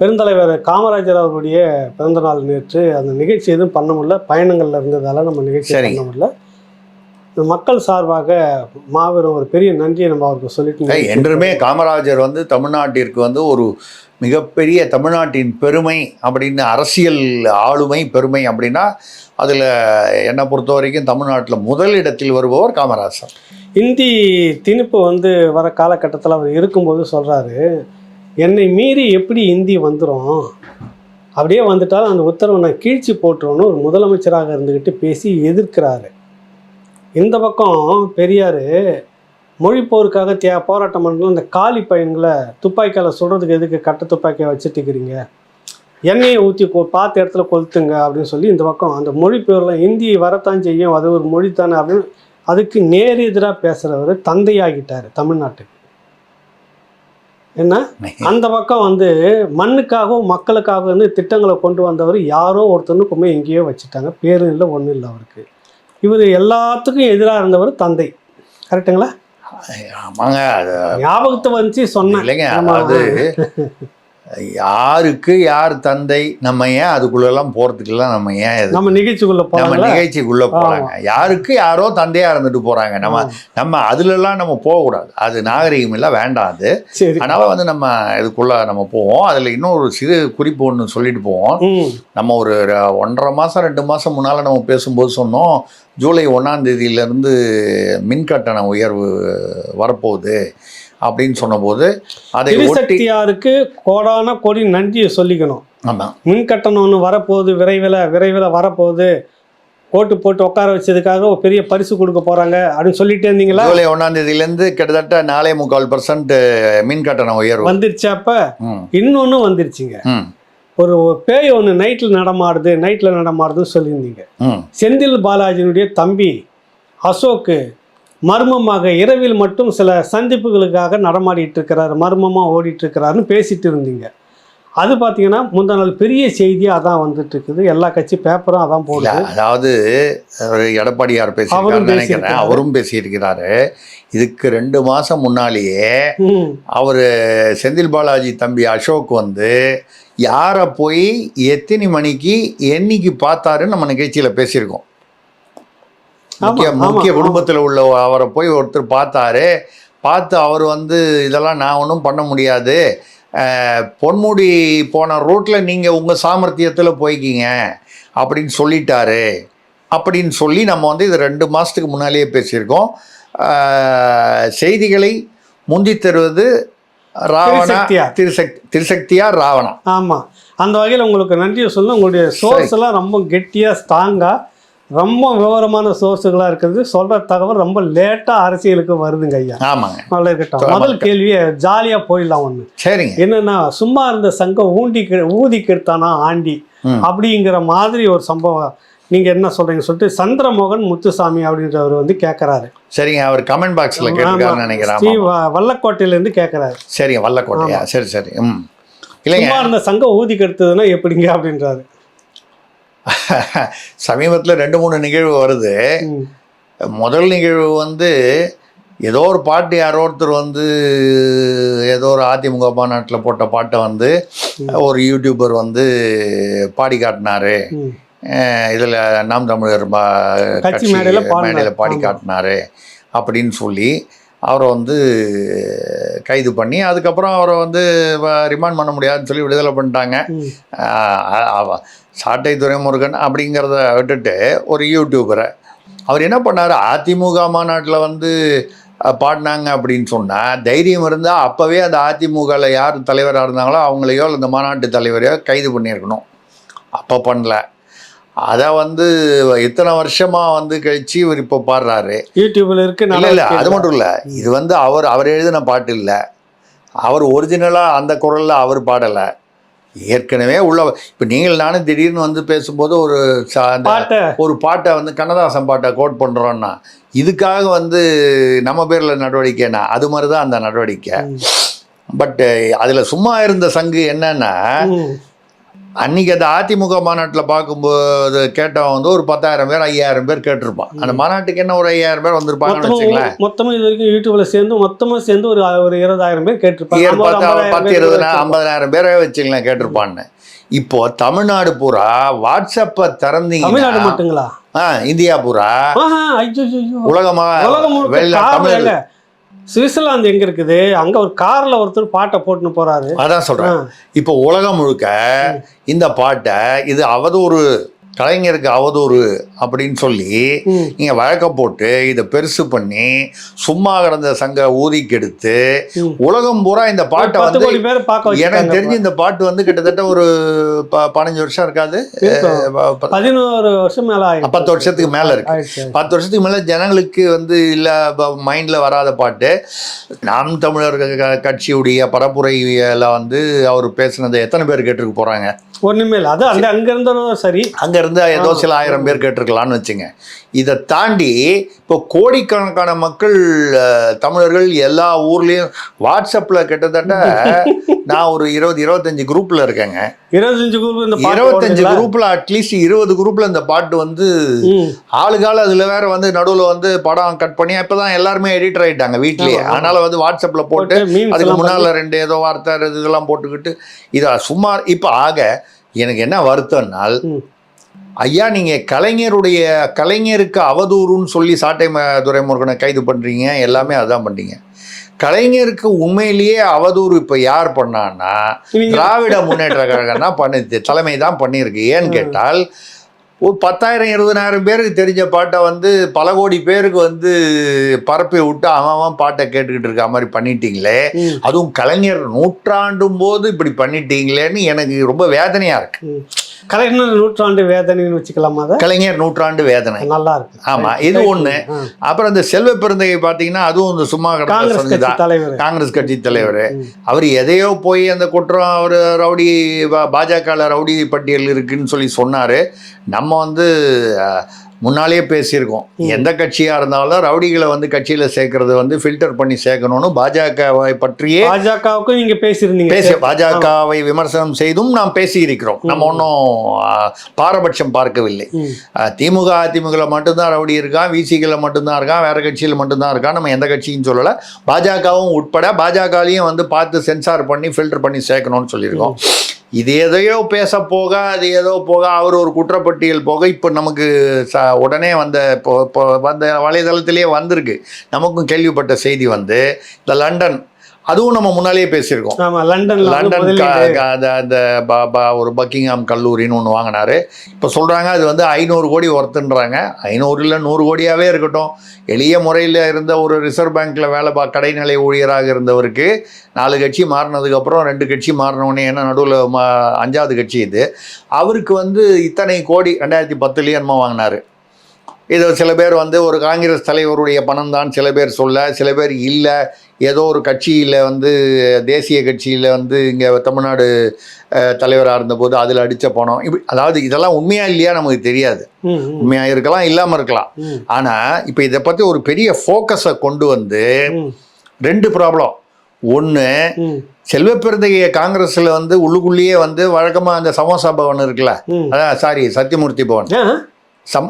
பெருந்தலைவர் காமராஜர் அவருடைய பிறந்த நாள் நேற்று அந்த நிகழ்ச்சி எதுவும் பண்ண முடியல. பயணங்கள்ல இருந்ததால நம்ம நிகழ்ச்சி. பண்ண முடியல. மக்கள் சார்பாக மாபெரும் ஒரு பெரிய நன்றியை நம்ம அவருக்கு சொல்லிட்டு என்றுமே காமராஜர் வந்து தமிழ்நாட்டிற்கு வந்து ஒரு மிகப்பெரிய தமிழ்நாட்டின் பெருமை அப்படின்னு அரசியல் ஆளுமை பெருமை அப்படின்னா அதில் என்னை பொறுத்த வரைக்கும் தமிழ்நாட்டில் முதல் இடத்தில் வருபவர் காமராஜர். இந்தி திணிப்பு வந்து வர காலகட்டத்தில் அவர் இருக்கும்போது சொல்றாரு. என்னை மீறி எப்படி இந்தி வந்துடும் அப்படியே வந்துட்டாலும் அந்த உத்தரவை நான் கீழ்ச்சி போட்டுருவோன்னு ஒரு முதலமைச்சராக இருந்துக்கிட்டு பேசி எதிர்க்கிறாரு. இந்த பக்கம் பெரியார் மொழிப்போருக்காக தே போராட்டம் பண்ணலாம் அந்த காலி பையன்களை துப்பாக்கியால் சுடுறதுக்கு எதுக்கு கட்ட துப்பாக்கியை வச்சுட்டுக்கிறீங்க எண்ணெயை ஊற்றி கொ பார்த்த இடத்துல கொளுத்துங்க அப்படின்னு சொல்லி இந்த பக்கம் அந்த மொழிப்பெயரில் இந்தி வரத்தான் செய்யும் அது ஒரு மொழி தானே அப்படின்னு அதுக்கு நேர் எதிராக பேசுகிறவர் தந்தையாகிட்டார் தமிழ்நாட்டுக்கு. என்ன? அந்த பக்கம் வந்து மண்ணுக்காகவும் மக்களுக்காகவும் வந்து திட்டங்களை கொண்டு வந்தவர் யாரோ போய் எங்கேயோ வச்சுட்டாங்க. பேரும் இல்லை ஒன்றும் இல்லை அவருக்கு. இவர் எல்லாத்துக்கும் எதிராக இருந்தவர் தந்தை. கரெக்டுங்களா ஆமாங்க அது ஞாபகத்தை வந்துச்சு சொன்னேன் இல்லைங்க ஆமா. யாருக்கு யார் தந்தை நம்ம ஏன் அதுக்குள்ளெல்லாம் போகிறதுக்கெல்லாம் நம்ம ஏன் நம்ம நிகழ்ச்சிக்குள்ள நம்ம நிகழ்ச்சிக்குள்ள போறாங்க. யாருக்கு யாரோ தந்தையா இருந்துட்டு போறாங்க. நம்ம நம்ம அதுலலாம் நம்ம போகக்கூடாது. அது நாகரிகம் இல்லை வேண்டாம் அது. அதனால வந்து நம்ம இதுக்குள்ள நம்ம போவோம். அதுல இன்னொரு சிறு குறிப்பு ஒன்று சொல்லிட்டு போவோம். நம்ம ஒரு ஒன்றரை மாசம் ரெண்டு மாசம் முன்னால நம்ம பேசும்போது சொன்னோம் ஜூலை ஒன்றாம் தேதியிலேருந்து மின் கட்டண உயர்வு வரப்போகுது. அப்படின்னு சொன்னபோது அதை ஒட்டி திருசக்தியாருக்கு கோடான கோடி நன்றியை சொல்லிக்கணும். ஆமாம் மின் கட்டணம் ஒன்று வரப்போகுது விரைவில் விரைவில் வரப்போகுது. ஓட்டு போட்டு உட்கார வச்சதுக்காக ஒரு பெரிய பரிசு கொடுக்க போறாங்க அப்படின்னு சொல்லிட்டே இருந்தீங்களா? ஜூலை ஒன்றாம் தேதியிலேருந்து கிட்டத்தட்ட நாலே முக்கால் பர்சன்ட் மின் கட்டண உயர்வு. வந்துருச்சாப்ப ம். இன்னொன்று வந்துருச்சுங்க. ஒரு பேய் ஒன்று நைட்டில் நடமாடுது நைட்டில் நடமாடுதுன்னு சொல்லியிருந்தீங்க. செந்தில் பாலாஜியினுடைய தம்பி அசோக்கு மர்மமாக இரவில் மட்டும் சில சந்திப்புகளுக்காக நடமாடிட்டு இருக்கிறாரு மர்மமாக ஓடிட்டு இருக்கிறாருன்னு பேசிட்டு இருந்தீங்க. அது பார்த்தீங்கன்னா முந்தா நாள் பெரிய செய்தியாக அதான் வந்துட்டு இருக்குது எல்லா கட்சி பேப்பரும் அதான் போடுது. அதாவது எடப்பாடியார் பேசியிருக்காருன்னு அவரும் நினைக்கிறேன். பேசியிருக்காரு. அவரும் பேசியிருக்கிறாரு. இதுக்கு ரெண்டு மாசம் முன்னாலேயே அவர் செந்தில் பாலாஜி தம்பி அசோக் வந்து யாரை போய் எத்தனை மணிக்கு என்னைக்கு பார்த்தாருன்னு நம்ம நிகழ்ச்சியில் பேசியிருக்கோம். முக்கிய முக்கிய. குடும்பத்தில் உள்ள அவரை போய் ஒருத்தர் பார்த்தாரு. பார்த்து அவர் வந்து இதெல்லாம் நான் ஒன்றும் பண்ண முடியாது. பொன்முடி போன ரூட்டில் நீங்கள் உங்கள் சாமர்த்தியத்தில் போய்க்கிங்க. அப்படின்னு சொல்லிட்டாரு. அப்படின்னு சொல்லி நம்ம வந்து இது ரெண்டு மாதத்துக்கு முன்னாலேயே பேசியிருக்கோம். செய்திகளை முந்தி தருவது ராவணா. திருசக்தி திருசக்தியா ராவணா. ஆமாம் அந்த வகையில் உங்களுக்கு நன்றியை சொல்ல உங்களுடைய சோர்ஸ் எல்லாம் ரொம்ப கெட்டியாக ஸ்ட்ராங்காக ரொம்ப விவரமான சோர்ஸுகளாக இருக்குது சொல்கிற தகவல் ரொம்ப லேட்டாக அரசியலுக்கு வருதுங்க ஐயா. ஆமாங்க. நல்லா இருக்கட்டும். முதல் கேள்வியை ஜாலியாக போயிடலாம் ஒன்று சரிங்க. என்னன்னா சும்மா இருந்த சங்கம் ஊண்டி ஊதி கெடுத்தானா ஆண்டி. அப்படிங்கிற மாதிரி ஒரு சம்பவம். நீங்க என்ன சொல்றீங்க சொல்லிட்டு சந்திரமோகன் முத்துசாமி அப்படின்றவர் வந்து கேட்கறாரு சரிங்க. அவர் கமெண்ட் பாக்ஸில் கேட்டிருக்காருன்னு நினைக்கிறேன். ஸ்ரீ ஆமாம். வ- வல்லக்கோட்டையில இருந்து கேட்கறாரு சரிங்க வல்லக்கோட்டையா சரி சரி. ம். இல்லைங்க. சும்மா இருந்த சங்கம் ஊதி கெடுத்ததுன்னா எப்படிங்க அப்படின்றாரு. சமீபத்தில் ரெண்டு மூணு நிகழ்வு வருது. முதல் நிகழ்வு வந்து ஏதோ ஒரு பாட்டு யாரோ ஒருத்தர் வந்து ஏதோ ஒரு அதிமுக மாநாட்டில் போட்ட பாட்டை வந்து ஒரு யூடியூபர் வந்து பாடி காட்டினாரு. இதில் நாம் தமிழர் மேடையில பாடி. காட்டினாரு அப்படின்னு சொல்லி அவரை வந்து கைது பண்ணி அதுக்கப்புறம் அவரை வந்து ரிமாண்ட் பண்ண முடியாதுன்னு சொல்லி விடுதலை பண்ணிட்டாங்க. சாட்டை துரைமுருகன் அப்படிங்கிறத விட்டுட்டு ஒரு யூடியூபரை அவர் என்ன பண்ணார்? அதிமுக மாநாட்டில் வந்து பாடினாங்க அப்படின்னு சொன்னால் தைரியம் இருந்தால் அப்போவே அந்த அதிமுகவில் யார் தலைவராக இருந்தாங்களோ அவங்களையோ அந்த மாநாட்டு தலைவரையோ கைது பண்ணியிருக்கணும். அப்போ பண்ணல. அதை வந்து இத்தனை வருஷமாக வந்து கழிச்சு இவர் இப்போ பாடுறாரு. யூடியூப்ல இருக்கு இல்லை இல்லை. அது மட்டும் இல்லை. இது வந்து அவர் அவர் எழுதின பாட்டு இல்லை. அவர் ஒரிஜினலாக அந்த குரலில் அவர் பாடலை. ஏற்கனவே உள்ள இப்போ நீங்கள் நானும் திடீர்னு வந்து பேசும்போது ஒரு பாட்டை. ஒரு பாட்டை வந்து கண்ணதாசன் பாட்டை கோட் பண்ணுறோன்னா இதுக்காக வந்து நம்ம பேரில் நடவடிக்கைனா அது மாதிரி தான் அந்த நடவடிக்கை. ம். பட் அதில் சும்மா இருந்த சங்கு என்னன்னா அன்னைக்கு அந்த அதிமுக மாநாட்டில் பார்க்கும்போது கேட்டவன் வந்து ஒரு பத்தாயிரம் பேர் ஐயாயிரம் பேர் கேட்டிருப்பான். அந்த மாநாட்டுக்கு என்ன ஒரு ஐயாயிரம் பேர் வந்திருப்பாங்கன்னு வச்சுங்களேன் மொத்தமும் இது வரைக்கும் யூடியூப்ல சேர்ந்து மொத்தமா சேர்ந்து ஒரு ஒரு இருபதாயிரம் பேர் கேட்டிருப்பாங்க. பத்து பத்து இருபது. ஐம்பதாயிரம் பேரை வச்சுங்களேன் கேட்டிருப்பான்னு. இப்போ தமிழ்நாடு பூரா வாட்ஸ்அப்பை தமிழ்நாடு திறந்தீங்கன்னா மட்டுங்களா? ஆ, இந்தியா பூரா ஆஹா ஐயோ சுவிட்சர்லாந்து எங்க இருக்குது? அங்க ஒரு கார்ல ஒருத்தர் பாட்டை போட்டுன்னு போறாரு. அதான் சொல்றேன். இப்போ உலகம் முழுக்க இந்த பாட்டை இது அவதூறு கலைஞருக்கு அவதூறு அப்படின்னு சொல்லி. நீங்க வழக்க போட்டு இதை பெருசு பண்ணி சும்மா கிடந்த சங்க ஊதி கெடுத்து. உலகம் பூரா இந்த பாட்டை வந்து எனக்கு தெரிஞ்சு இந்த பாட்டு வந்து கிட்டத்தட்ட ஒரு ப- பதினஞ்சு வருஷம் இருக்காது. பதினோரு வருஷம் மேல. பத்து வருஷத்துக்கு மேல இருக்கு. பத்து வருஷத்துக்கு மேல ஜனங்களுக்கு வந்து இல்ல மைண்ட்ல வராத பாட்டு. நாம் தமிழர் கட்சியுடைய பரப்புரையில வந்து அவர் பேசுனதை எத்தனை பேர் கேட்டுக்க போறாங்க? ஒண்ணுமே இல்லை. அது அந்த அங்க இருந்ததும் சரி. அங்க இருந்து ஏதோ சில ஆயிரம் பேர் கேட்டிருக்கலாம்னு வச்சுங்க இதை தாண்டி இப்போ கோடிக்கணக்கான மக்கள் தமிழர்கள் எல்லா ஊர்லயும் வாட்ஸ்அப்ல கிட்டத்தட்ட நான் ஒரு இருபது இருபத்தஞ்சு குரூப்ல இருக்கேங்க இருபத்தஞ்சு குரூப் இந்த இருபத்தஞ்சு? குரூப்ல அட்லீஸ்ட் இருபது குரூப்ல இந்த பாட்டு வந்து. ஆளுகால அதுல வேற வந்து நடுவுல வந்து படம் கட் பண்ணி இப்பதான் எல்லாருமே எடிட்டர் ஆயிட்டாங்க வீட்லயே. அதனால வந்து வாட்ஸ்அப்ல போட்டு அதுக்கு முன்னால ரெண்டு ஏதோ வார்த்தை இது இதெல்லாம் போட்டுக்கிட்டு இதா சும்மா இப்ப ஆக எனக்கு என்ன வருத்தம்னால். ஐயா நீங்க கலைஞருடைய கலைஞருக்கு அவதூறுன்னு சொல்லி சாட்டை ம- துரைமுருகனை கைது பண்றீங்க. எல்லாமே அதான் பண்றீங்க. கலைஞருக்கு உண்மையிலேயே அவதூறு இப்ப யார் பண்ணான்னா திராவிட முன்னேற்ற கழகம் தான் பண்ணுது தலைமை தான் பண்ணியிருக்கு. ஏன்னு கேட்டால் ஒரு பத்தாயிரம் இருபதாயிரம் பேருக்கு தெரிஞ்ச பாட்டை வந்து பல கோடி பேருக்கு வந்து பரப்பி விட்டு அவன் பாட்டை கேட்டுக்கிட்டு இருக்க மாதிரி பண்ணிட்டீங்களே. அதுவும் கலைஞர் நூற்றாண்டும் போது இப்படி பண்ணிட்டீங்களேன்னு எனக்கு ரொம்ப வேதனையா இருக்கு. ம். கலைஞர் நூற்றாண்டு வேதனைன்னு வச்சுக்கலாமா கலைஞர் நூற்றாண்டு வேதனை. நல்லா இருக்கு ஆமா இது ஒண்ணு. அப்புறம் இந்த செல்வ பெருந்தகை பார்த்தீங்கன்னா அதுவும் இந்த சும்மா கிடந்த காங்கிரஸ் சங்கு கட்சி தான் தலைவர். காங்கிரஸ் கட்சி தலைவர். அவர் எதையோ போய் அந்த குற்றம் அவர் ரவுடி பாஜகவில் ரவுடி பட்டியல் இருக்குன்னு சொல்லி சொன்னார். நம்ம வந்து முன்னாலேயே பேசியிருக்கோம். எந்த கட்சியாக இருந்தாலும் ரவுடிகளை வந்து கட்சியில் சேர்க்கறது வந்து ஃபில்டர் பண்ணி சேர்க்கணும்னு பாஜகவை பற்றியே பாஜகவுக்கும் நீங்க பேசியிருந்தீங்க. பேசி பாஜகவை விமர்சனம் செய்தும் நாம் பேசியிருக்கிறோம். நம்ம ஒன்றும் பாரபட்சம் பார்க்கவில்லை. திமுக அதிமுகல மட்டும்தான் ரவுடி இருக்கான் விசிகளை மட்டும்தான் இருக்கான் வேற கட்சியில் மட்டும்தான் இருக்கான் நம்ம எந்த கட்சியும் சொல்லலை. பாஜகவும் உட்பட பாஜகலையும் வந்து பார்த்து சென்சார் பண்ணி ஃபில்டர் பண்ணி சேர்க்கணும்னு சொல்லியிருக்கோம். இது எதையோ பேச போக அது ஏதோ போக அவர் ஒரு குற்றப்பட்டியல் போக இப்போ நமக்கு ச உடனே வந்த இப்போ இப்போ வந்த வலைதளத்திலேயே வந்திருக்கு. நமக்கும் கேள்விப்பட்ட செய்தி வந்து இந்த லண்டன் அதுவும் நம்ம முன்னாலேயே பேசியிருக்கோம். லண்டன் க- அந்த ஒரு பக்கிங்ஹாம் கல்லூரின்னு ஒன்று வாங்கினாரு. இப்போ சொல்கிறாங்க அது வந்து ஐநூறு கோடி ஒர்த்துன்றாங்க ஐநூறு இல்லை நூறு கோடியாகவே இருக்கட்டும். எளிய முறையில் இருந்த ஒரு ரிசர்வ் பேங்க்கில் வேலை பா கடைநிலை ஊழியராக இருந்தவருக்கு நாலு கட்சி மாறினதுக்கப்புறம் ரெண்டு கட்சி மாறினோடனே ஏன்னா நடுவில் மா அஞ்சாவது கட்சி இது. அவருக்கு வந்து இத்தனை கோடி ரெண்டாயிரத்தி பத்துலேயே என்னமோ வாங்கினாரு. இது சில பேர் வந்து ஒரு காங்கிரஸ் தலைவருடைய பணம் தான் சில பேர் சொல்ல சில பேர் இல்லை. ஏதோ ஒரு கட்சியில் வந்து தேசிய கட்சியில் வந்து இங்கே தமிழ்நாடு தலைவராக இருந்தபோது அதில் அடித்த பணம். இப்படி அதாவது இதெல்லாம் உண்மையா இல்லையா நமக்கு தெரியாது. உண்மையாக இருக்கலாம் இல்லாமல் இருக்கலாம். ஆனால் இப்போ இதை பற்றி ஒரு பெரிய ஃபோக்கஸை கொண்டு வந்து ரெண்டு ப்ராப்ளம் ஒன்று ம், செல்வப்பெருந்தகைய காங்கிரஸில் வந்து உள்ளுக்குள்ளேயே வந்து வழக்கமாக அந்த சமோசா பவன் இருக்குல்ல. அதான் சாரி சத்தியமூர்த்தி பவன். சம்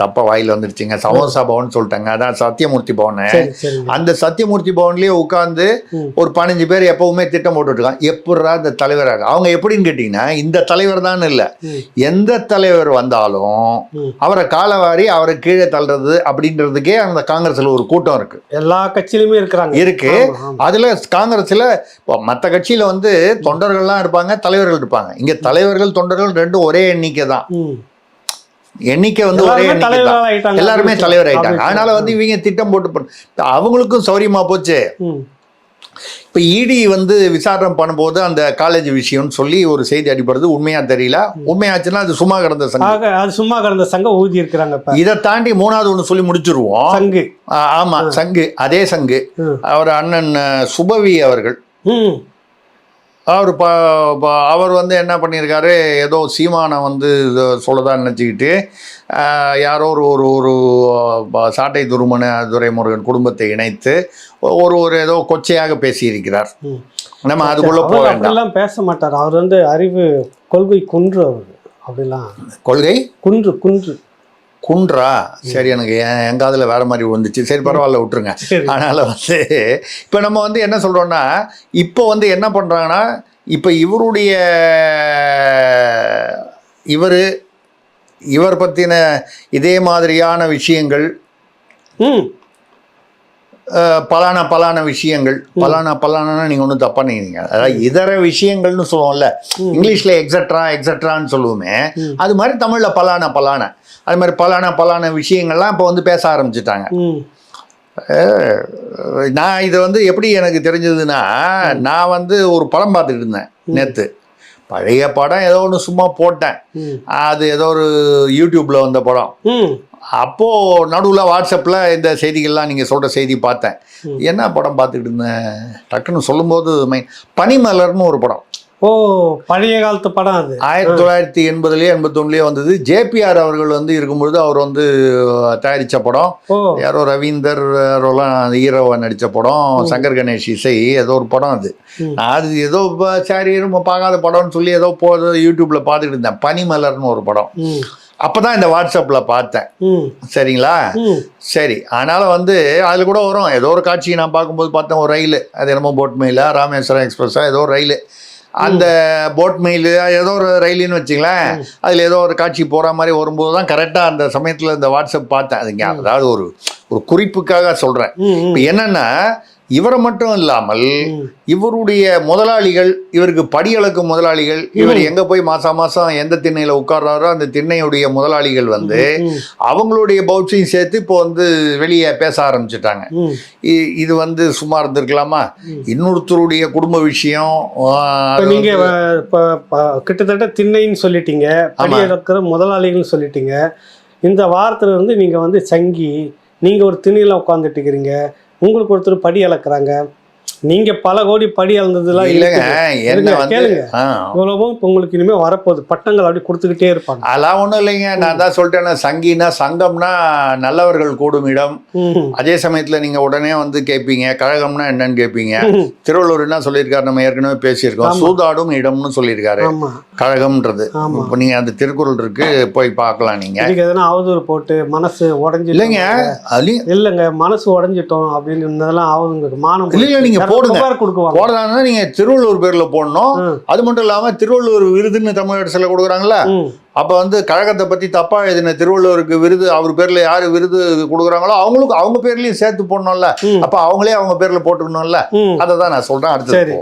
தப்பா வாயில் வந்துருச்சுங்க சமோசா பவன் சொல்லிட்டாங்க. அதான் சத்தியமூர்த்தி பவன். அந்த சத்தியமூர்த்தி பவன்லயே உட்காந்து. ஒரு பதினஞ்சு பேர் எப்பவுமே திட்டம் போட்டுட்டு இருக்காங்க எப்படிரா இந்த தலைவராக? அவங்க எப்படின்னு கேட்டிங்கன்னா இந்த தலைவர் தான் இல்லை. எந்த தலைவர் வந்தாலும். அவரை காலவாரி அவரை கீழே தள்ளுறது அப்படின்றதுக்கே அந்த காங்கிரஸ்ல ஒரு கூட்டம் இருக்கு. எல்லா கட்சியிலுமே இருக்கிறாங்க. இருக்கு. அதுல காங்கிரஸ்ல இப்போ மற்ற கட்சியில வந்து தொண்டர்கள்லாம் இருப்பாங்க தலைவர்கள் இருப்பாங்க. இங்க தலைவர்கள் தொண்டர்கள் ரெண்டும் ஒரே எண்ணிக்கை தான். எண்ணிக்கை வந்து ஒரே எண்ணிக்கை எல்லாருமே தலைவர் ஆயிட்டாங்க அதனால வந்து இவங்க திட்டம் போட்டு அவங்களுக்கும் சௌரியமா போச்சு. இப்போ இடி வந்து விசாரணை பண்ணும்போது அந்த காலேஜ் விஷயம்னு சொல்லி ஒரு செய்தி அடிப்படுறது உண்மையா தெரியல. உண்மையாச்சுன்னா அது சும்மா கிடந்த சங்கம். அது சும்மா கடந்த சங்கம் ஊதி இருக்கிறாங்க இதை தாண்டி மூணாவது ஒன்று சொல்லி முடிச்சிருவோம். சங்கு. ஆமா சங்கு. அதே சங்கு. அவர் அண்ணன் சுபவி அவர்கள். அவர் ப அவர் வந்து என்ன பண்ணியிருக்காரு? ஏதோ சீமானை வந்து இது சொல்லதா நினச்சிக்கிட்டு யாரோ ஒரு ஒரு ஒரு சாட்டை துருமன துரைமுருகன் குடும்பத்தை இணைத்து ஒரு ஒரு ஏதோ கொச்சையாக பேசியிருக்கிறார். நம்ம அதுக்குள்ளே போக வேண்டாம். பேச மாட்டார் அவர் வந்து அறிவு கொள்கை குன்று அவர். அப்படிலாம். கொள்கை? குன்று குன்று. குன்றா? சரி எனக்கு என் காதுல வேற மாதிரி வந்துச்சு சரி பரவாயில்ல விட்டுருங்க. அதனால் வந்து இப்போ நம்ம வந்து என்ன சொல்கிறோன்னா இப்போ வந்து என்ன பண்ணுறாங்கன்னா இப்போ இவருடைய இவர் இவர் பற்றின இதே மாதிரியான விஷயங்கள் பலான பலான விஷயங்கள் பலான பலானா நீங்கள் ஒன்றும் தப்பாக நினைக்கிறீங்க. அதாவது இதர விஷயங்கள்னு சொல்லுவோம்ல இங்கிலீஷில் எக்ஸட்ரா எக்ஸட்ரான்னு சொல்லுவோமே. அது மாதிரி தமிழில் பலான பலான. அது மாதிரி பலான பலான விஷயங்கள்லாம் இப்போ வந்து பேச ஆரம்பிச்சிட்டாங்க. நான் இது வந்து எப்படி எனக்கு தெரிஞ்சதுன்னா நான் வந்து ஒரு படம் பார்த்துட்டு இருந்தேன் நேற்று பழைய படம் ஏதோ ஒன்று சும்மா போட்டேன். அது ஏதோ ஒரு யூடியூப்பில் வந்த படம். அப்போது நடுவில் வாட்ஸ்அப்பில் இந்த செய்திகள்லாம் நீங்கள் சொல்கிற செய்தி பார்த்தேன். என்ன படம் பார்த்துக்கிட்டு இருந்தேன்? டக்குன்னு சொல்லும்போது மை பனிமலர்னு ஒரு படம். ஓ பழைய காலத்து படம் அது. ஆயிரத்தி தொள்ளாயிரத்தி எண்பதுலேயே எண்பத்தொன்னுலேயே வந்தது. ஜேபிஆர் அவர்கள் வந்து இருக்கும்பொழுது அவர் வந்து தயாரித்த படம். யாரோ ரவீந்தர் யாரோலாம் ஹீரோவை நடித்த படம். சங்கர் கணேஷ் இசை ஏதோ ஒரு படம் அது. அது ஏதோ சரி பார்க்காத படம்னு சொல்லி ஏதோ போ யூடியூப்பில் பார்த்துட்டு இருந்தேன். பனிமலர்னு ஒரு படம். ம். அப்போ தான் இந்த வாட்ஸ்அப்பில் பார்த்தேன். சரிங்களா? சரி அதனால் வந்து அதில் கூட வரும். ஏதோ ஒரு காட்சி நான் பார்க்கும்போது பார்த்தேன் ஒரு ரயில். அது என்னமோ போட் மெயிலா ராமேஸ்வரம் எக்ஸ்பிரஸா ஏதோ ஒரு ரயில். அந்த போட் மெயில் ஏதோ ஒரு ரயிலுன்னு வச்சுங்களேன் அதில் ஏதோ ஒரு காட்சி போகிற மாதிரி வரும்போது தான் கரெக்டாக அந்த சமயத்தில் இந்த வாட்ஸ்அப் பார்த்தேன். அதுங்க அதாவது ஒரு ஒரு குறிப்புக்காக சொல்கிறேன் இப்போ என்னென்னா இவரை மட்டும் இல்லாமல். இவருடைய முதலாளிகள் இவருக்கு படியளக்கும் முதலாளிகள் இவர் எங்கே போய் மாதம் மாதம் எந்த திண்ணையில் உட்கார்றாரோ அந்த திண்ணையுடைய முதலாளிகள் வந்து அவங்களுடைய பவுச்சையும் சேர்த்து இப்போ வந்து வெளியே பேச ஆரம்பிச்சிட்டாங்க. இது வந்து சும்மா இருந்திருக்கலாமா? இன்னொருத்தருடைய குடும்ப விஷயம் நீங்க கிட்டத்தட்ட திண்ணைன்னு சொல்லிட்டீங்க படி இருக்கிற முதலாளிகள்னு சொல்லிட்டீங்க. இந்த வாரத்துல இருந்து நீங்க வந்து சங்கி நீங்க ஒரு திண்ணையில உட்காந்துட்டு இருக்கிறீங்க. உங்களுக்கு ஒருத்தர் படி அளக்குறாங்க நீங்க பல கோடி படி அளந்ததுலாம் இல்லைங்க கேளுங்க. இவ்வளவும் உங்களுக்கு இனிமே வரப்போகுது. பட்டங்கள் அப்படி கொடுத்துக்கிட்டே இருப்பாங்க. அதெல்லாம் ஒன்றும் இல்லைங்க. நான் தான் சொல்லிட்டேன்னா சங்கினா சங்கம்னா நல்லவர்கள் கூடும் இடம். அதே சமயத்தில் நீங்கள் உடனே வந்து கேட்பீங்க கழகம்னா என்னன்னு கேட்பீங்க ம். திருவள்ளூர் என்ன சொல்லியிருக்காரு. நம்ம ஏற்கனவே பேசியிருக்கோம். சூதாடும் இடம்னு சொல்லியிருக்காரு. கழகம்ன்றது. இப்போ நீங்கள் அந்த திருக்குறள் இருக்கு போய் பார்க்கலாம் இதுக்கு எதனா அவதூறு போட்டு மனசு உடஞ்சி இல்லைங்க இல்லைங்க மனசு உடஞ்சிட்டோம் அப்படின்னு இருந்ததெல்லாம் ஆகுதுங்க மானம் இல்ல, இல்ல, நீங்க போடுங்க. போடுறாங்கன்னா நீங்கள் திருவள்ளூர் பேரில் போடணும். அது மட்டும் இல்லாமல் திருவள்ளூர் விருதுன்னு தமிழ் அரசில் கொடுக்குறாங்களா. அப்போ வந்து கழகத்தை பற்றி தப்பாக எழுதின திருவள்ளுவருக்கு விருது அவர் பேரில் யார் விருது கொடுக்குறாங்களோ அவங்களுக்கு அவங்க பேர்லையும் சேர்த்து போடணும்ல. அப்போ அவங்களே அவங்க பேரில் போட்டுக்கணும்ல அதை தான் நான் சரி. போவோம்.